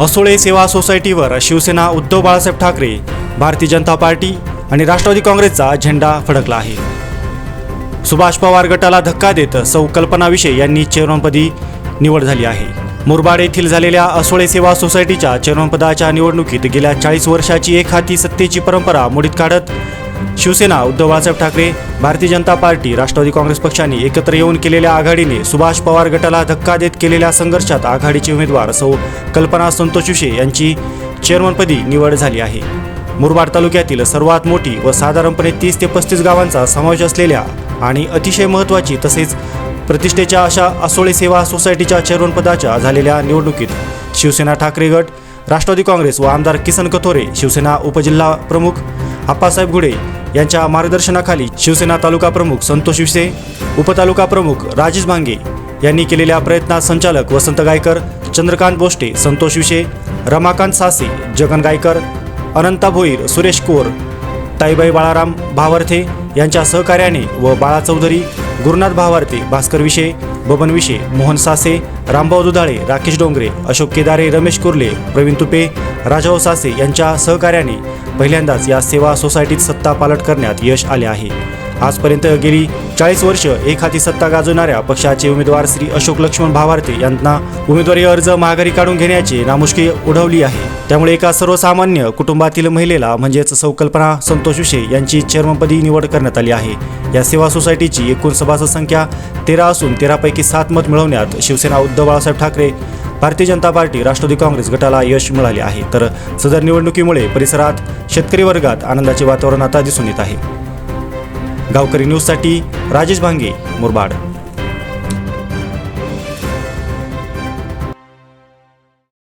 असोळे सेवा सोसायटीवर शिवसेना उद्धव बाळासाहेब ठाकरे भारतीय जनता पार्टी आणि राष्ट्रवादी काँग्रेसचा झेंडा फडकला आहे. सुभाष पवार गटाला धक्का देत सौ कल्पना विषय यांनी चेअरमनपदी निवड झाली आहे. मुरबाड येथील झालेल्या असोळे सेवा सोसायटीच्या चेअरमनपदाच्या निवडणुकीत गेल्या चाळीस वर्षाची एक हाती सत्तेची परंपरा मोडीत काढत शिवसेना उद्धव बाळासाहेब ठाकरे भारतीय जनता पार्टी राष्ट्रवादी काँग्रेस पक्षांनी एकत्र येऊन केलेल्या आघाडीने सुभाष पवार गटाला धक्का देत केलेल्या संघर्षात आघाडीचे उमेदवार सौ कल्पना संतोष विषे यांची चेअरमनपदी निवड झाली आहे. मुरबाड तालुक्यातील सर्वात मोठी व साधारणपणे तीस ते पस्तीस गावांचा समावेश असलेल्या आणि अतिशय महत्त्वाची तसेच प्रतिष्ठेच्या अशा असोळे सेवा सोसायटीच्या चेअरमनपदाच्या झालेल्या निवडणुकीत शिवसेना ठाकरे गट राष्ट्रवादी काँग्रेस व आमदार किसन कथोरे शिवसेना उपजिल्हा प्रमुख आप्पासाहेब गुडे यांच्या मार्गदर्शनाखाली शिवसेना तालुका प्रमुख संतोष विसे उपतालुका प्रमुख राजेश भांगे यांनी केलेल्या प्रयत्नात संचालक वसंत गायकर चंद्रकांत बोष्टे संतोष विशे रमाकांत सासे जगन गायकर अनंता भोईर सुरेश कोर ताईबाई बाळाराम भावार्थे यांच्या सहकार्याने व बाळा चौधरी गुरुनाथ भावार्थे भास्कर विशे बबन विशे मोहन सासे रामभाऊ दुधाळे राकेश डोंगरे अशोक केदारे रमेश कुर्ले प्रवीण तुपे राजाभाऊ सासे यांच्या सहकार्याने पहिल्यांदाच या सेवा सोसायटीत सत्ता पालट करण्यात यश आले आहे. आजपर्यंत गेली चाळीस वर्ष एक हाती सत्ता गाजवणाऱ्या पक्षाचे उमेदवार श्री अशोक लक्ष्मण भावार्थे यांना उमेदवारी अर्ज माघारी काढून घेण्याची नामुष्की उडवली आहे. त्यामुळे एका सर्वसामान्य कुटुंबातील महिलेला म्हणजेच संकल्पना संतोष विषे यांची चेअरमनपदी निवड करण्यात आली आहे. या सेवा सोसायटीची एकूण सभासद संख्या तेरा असून तेरापैकी सात मत मिळवण्यात शिवसेना उद्धव बाळासाहेब ठाकरे भारतीय जनता पार्टी राष्ट्रवादी काँग्रेस गटाला यश मिळाले आहे. तर सदर निवडणुकीमुळे परिसरात शेतकरी वर्गात आनंदाचे वातावरण आता दिसून येत आहे. गावकरी न्यूजसाठी राजेश भांगे मुरबाड.